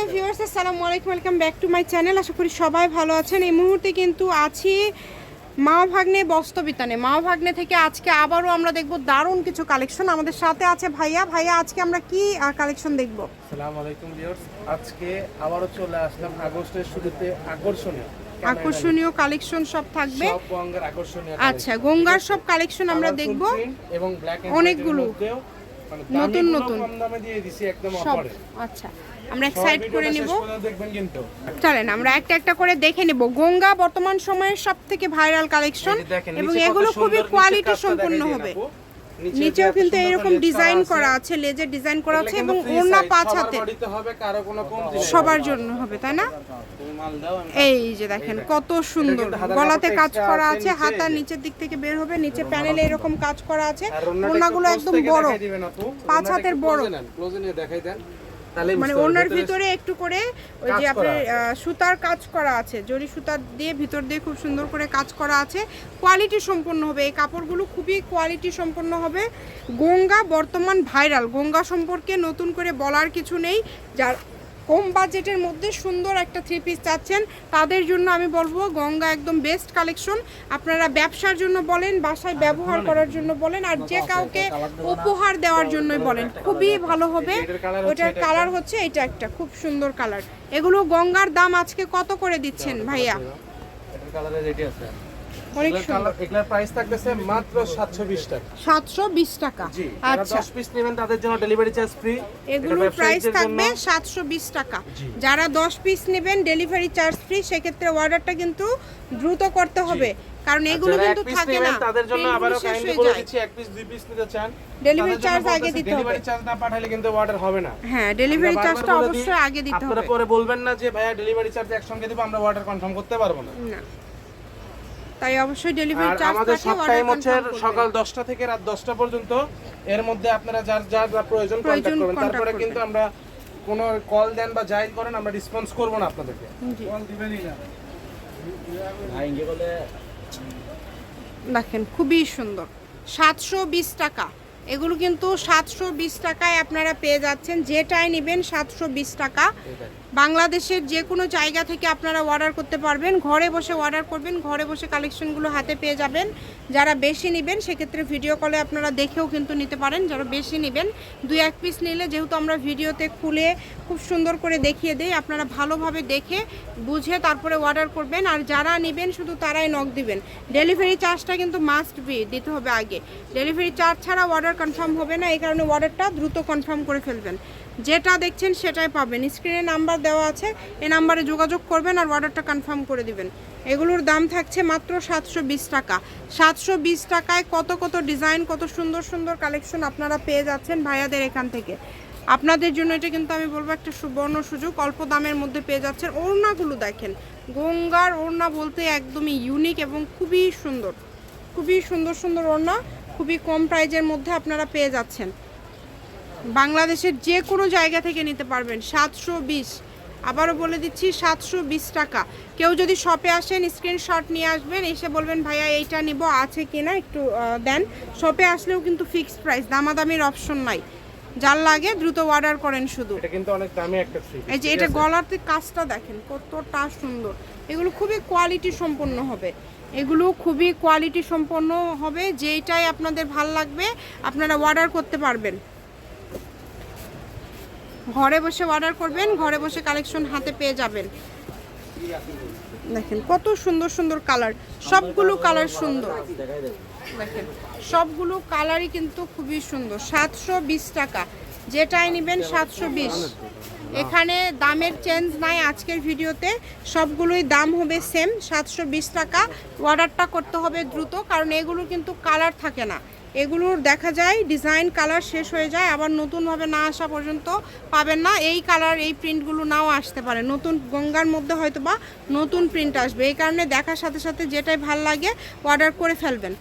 Hello viewers আসসালামু আলাইকুম welcome back to my channel. আশা করি সবাই ভালো আছেন। এই মুহূর্তে কিন্তু আছি মা ভাগ্নে বস্তবিতানে মা ভাগ্নে থেকে আজকে আবারও আমরা দেখব দারুণ কিছু কালেকশন আমাদের সাথে আছে ভাইয়া। ভাইয়া আজকে আমরা কি কালেকশন দেখব? আসসালামু আলাইকুম ভিউয়ার্স। আজকে আবারও চলে আসলাম আগস্টের শুরুতে আকর্ষণীয় আকর্ষণীয় কালেকশন সব থাকবে। আচ্ছা গঙ্গার সব কালেকশন আমরা দেখব। এবং অনেকগুলো। নতুন নতুন। দামে দিয়ে দিছি একদম অফারে আচ্ছা। আমরা এক্সাইট করে নেব। দেখবেন চলেন আমরা একটা একটা করে দেখে নেব। গঙ্গা বর্তমান সময়ের সব থেকে ভাইরাল কালেকশন এবং কত এগুলো খুবই সুন্দর কোয়ালিটি সম্পন্ন হবে। নিচেও কিন্তু এরকম ডিজাইন করা আছে লেজের ডিজাইন করা আছে এবং ওড়না পাঁচ হাতে। সবার জন্য হবে তাই না? তুমি মাল দাও আমি। এই যে দেখেন কত সুন্দর। গলাতে কাজ করা আছে হাতার নিচের দিক থেকে বের হবে নিচে প্যানেলে এরকম কাজ করা আছে। ওড়নাগুলো একদম বড়। পাঁচ হাতের বড়। দেখাই দেন। মানে ওনার ভিতরে একটু করে ওই যে আপনার সুতার কাজ করা আছে জরি সুতার দিয়ে ভিতর দিয়ে খুব সুন্দর করে কাজ করা আছে। কোয়ালিটি সম্পন্ন হবে এই কাপড়গুলো খুবই কোয়ালিটি সম্পন্ন হবে। গঙ্গা বর্তমান ভাইরাল গঙ্গা সম্পর্কে নতুন করে বলার কিছু নেই। যার কম বাজেটের মধ্যে সুন্দর একটা থ্রি পিস চাচ্ছেন। তাদের জন্য আমি বলব গঙ্গা একদম বেস্ট কালেকশন আপনারা ব্যবসার জন্য বলেন বাসায় ব্যবহার করার জন্য বলেন আর যে কাউকে উপহার দেওয়ার জন্যই বলেন। খুবই ভালো হবে। ওটার কালার হচ্ছে এটা একটা খুব সুন্দর কালার এগুলো গঙ্গার দাম আজকে কত করে দিচ্ছেন ভাইয়া? এটার রেডি আছে। অনেক সুন্দর। প্রাইস থাকতেছে মাত্র 720 টাকা। সাতশো বিশ টাকা। আচ্ছা। 10 পিস নেবেন তাদের জন্য ডেলিভারি চার্জ ফ্রি এগুলোর প্রাইস থাকবে সাতশো বিশ টাকা। যারা দশ পিস নেবেন ডেলিভারি চার্জ ফ্রি সেক্ষেত্রে অর্ডারটা কিন্তু দ্রুত করতে হবে। কারণ এগুলো কিন্তু থাকে না। তাদের জন্য আবারও কাইন্ডলি বলে দিচ্ছি এক পিস দুই পিস নিতে চান ডেলিভারি চার্জ আগে দিতে হবে। ডেলিভারি চার্জ না পাঠালে কিন্তু অর্ডার হবে না। হ্যাঁ ডেলিভারি চার্জটা অবশ্যই আগে দিতে হবে। আপনারা পরে বলবেন না যে ভাইয়া ডেলিভারি চার্জ একসঙ্গে দিব আমরা অর্ডার কনফার্ম করতে পারব না। না। তাই অবশ্যই ডেলিভারি চার্জ আমাদের সব টাইম হচ্ছে সকাল 10টা থেকে রাত 10টা পর্যন্ত। এর মধ্যে আপনারা যার যার যা প্রয়োজন কন্টাক্ট করবেন। তারপরে কিন্তু আমরা কোনো কল দেন বা যাই করেন আমরা রেসপন্স করব না আপনাদেরকে। কল দিবেনই না। দেখেন খুবই সুন্দর। সাতশো বিশ টাকা। এগুলো কিন্তু সাতশো বিশ টাকায় আপনারা পেয়ে যাচ্ছেন। যেটাই নেবেন সাতশো বিশ টাকা। বাংলাদেশের যে কোনো জায়গা থেকে আপনারা অর্ডার করতে পারবেন। ঘরে বসে অর্ডার করবেন, ঘরে বসে কালেকশনগুলো হাতে পেয়ে যাবেন। যারা বেশি নেবেন, সেক্ষেত্রে ভিডিও কলে আপনারা দেখেও কিন্তু নিতে পারেন। যারা বেশি নেবেন, দুই এক পিস নিলে যেহেতু আমরা ভিডিওতে খুলে খুব সুন্দর করে দেখিয়ে দিই, আপনারা ভালোভাবে দেখে বুঝে তারপরে অর্ডার করবেন। আর যারা নেবেন, শুধু তারাই নখ দিবেন। ডেলিভারি চার্জটা কিন্তু মাস্ট বি দিতে হবে আগে। ডেলিভারি চার্জ ছাড়া অর্ডার কনফার্ম হবে না, এই কারণে অর্ডারটা দ্রুত কনফার্ম করে ফেলবেন। যেটা দেখছেন সেটাই পাবেন। স্ক্রিনে নাম্বার দেওয়া আছে, এই নাম্বারে যোগাযোগ করবেন আর অর্ডারটা কনফার্ম করে দিবেন। এগুলোর দাম থাকছে মাত্র সাতশো বিশ টাকা। সাতশো বিশ টাকায় কত কত ডিজাইন কত সুন্দর সুন্দর কালেকশন আপনারা পেয়ে যাচ্ছেন ভাইয়াদের এখান থেকে। আপনাদের জন্য এটা কিন্তু আমি বলব একটা সুবর্ণ সুযোগ, অল্প দামের মধ্যে পেয়ে যাচ্ছেন। ওড়নাগুলো দেখেন, গঙ্গার ওড়না বলতে একদমই ইউনিক এবং খুবই সুন্দর। খুবই সুন্দর সুন্দর ওড়না। খুবই কম প্রাইজের মধ্যে আপনারা পেয়ে যাচ্ছেন। বাংলাদেশের যে কোনো জায়গা থেকে নিতে পারবেন সাতশো বিশ। আবারও বলে দিচ্ছি সাতশো বিশ টাকা। কেউ যদি শপে আসেন স্ক্রিনশট নিয়ে আসবেন এসে বলবেন ভাইয়া এইটা নিব আছে কি না একটু দেন। শপে আসলেও কিন্তু ফিক্সড প্রাইস দামাদামির অপশন নাই। যার লাগে দ্রুত অর্ডার করেন শুধু। এটা কিন্তু অনেক দামি একটা এই যে এটা গলাতে কাজটা দেখেন কতটা সুন্দর। এগুলো খুবই কোয়ালিটি সম্পন্ন হবে। এগুলো খুবই কোয়ালিটি সম্পন্ন হবে, যেইটাই আপনাদের ভালো লাগবে, আপনারা অর্ডার করতে পারবেন। ঘরে বসে অর্ডার করবেন, ঘরে বসে কালেকশন হাতে পেয়ে যাবেন। দেখেন কত সুন্দর সুন্দর কালার সবগুলো কালার সুন্দর। দেখেন, সবগুলো কালারই কিন্তু খুবই সুন্দর, সাতশো বিশ টাকা, যেটাই নেবেন সাতশো বিশ। এখানে দামের চেঞ্জ নাই আজকের ভিডিওতে। সবগুলোই দাম হবে সেম সাতশো বিশ টাকা। অর্ডারটা করতে হবে দ্রুত, কারণ এগুলো কিন্তু কালার থাকে না। এগুলোর দেখা যায় ডিজাইন কালার শেষ হয়ে যায়, আবার নতুনভাবে না আসা পর্যন্ত পাবেন না। এই কালার এই প্রিন্টগুলো নাও আসতে পারে। নতুন গঙ্গার মধ্যে হয়তো বা নতুন প্রিন্ট আসবে। এই কারণে দেখার সাথে সাথে যেটাই ভালো লাগে অর্ডার করে ফেলবেন।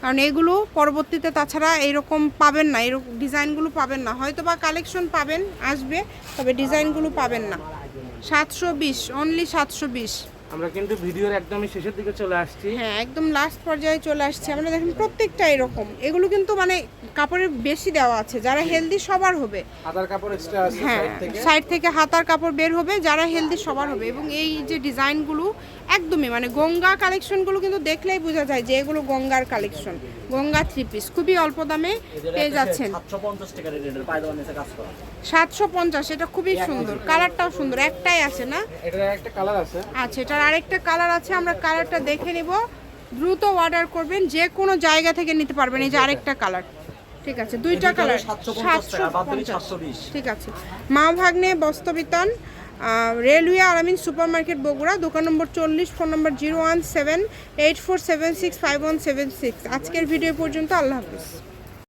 কারণ এগুলো পরবর্তীতে তাছাড়া এরকম পাবেন না এরকম ডিজাইনগুলো পাবেন না। হয়তো বা কালেকশন পাবেন, আসবে, তবে ডিজাইনগুলো পাবেন না। সাতশো বিশ অনলি সাতশো বিশ। আমরা কিন্তু ভিডিওর একদমই শেষের দিকে চলে আসছি। হ্যাঁ একদম লাস্ট পর্যায়ে চলে আসছে। আমরা দেখেন প্রত্যেকটা এরকম। এগুলো কিন্তু মানে কাপড়ের বেশি দেওয়া আছে। যারা হেলদি সবার হবে। আধার কাপড় এক্সট্রা আছে হ্যাঁ সাইড থেকে। সাইড থেকে হাতার কাপড় বের হবে যারা হেলদি সবার হবে। এবং এই যে ডিজাইনগুলো একদমই মানে গঙ্গা কালেকশনগুলো কিন্তু দেখলেই বোঝা যায় যে এগুলো গঙ্গার কালেকশন গঙ্গা থ্রি পিস খুবই অল্প দামে পেয়ে যাচ্ছেন। সাতশো পঞ্চাশ টাকা রেটের পায়দান নিচে কাজ করা। সাতশো পঞ্চাশ এটা খুবই সুন্দর। কালারটাও সুন্দর একটাই আছে না? এটার একটা কালার আছে। আচ্ছা এটার আরেকটা কালার আছে আমরা কালারটা দেখে নিব। দ্রুত অর্ডার করবেন যে কোনো জায়গা থেকে নিতে পারবেন এই যে আরেকটা কালার। ঠিক আছে দুইটা কালার। হলো 750 টাকা, বাদ দিলে 750 720 ঠিক আছে। মা ভাগ্নে বস্তবিতান রেলওয়ে আলামিন সুপার মার্কেট বগুড়া দোকান নম্বর চল্লিশ ফোন নম্বর zero one seven eight four seven six five one seven six. আজকের ভিডিও পর্যন্ত আল্লাহ হাফিজ।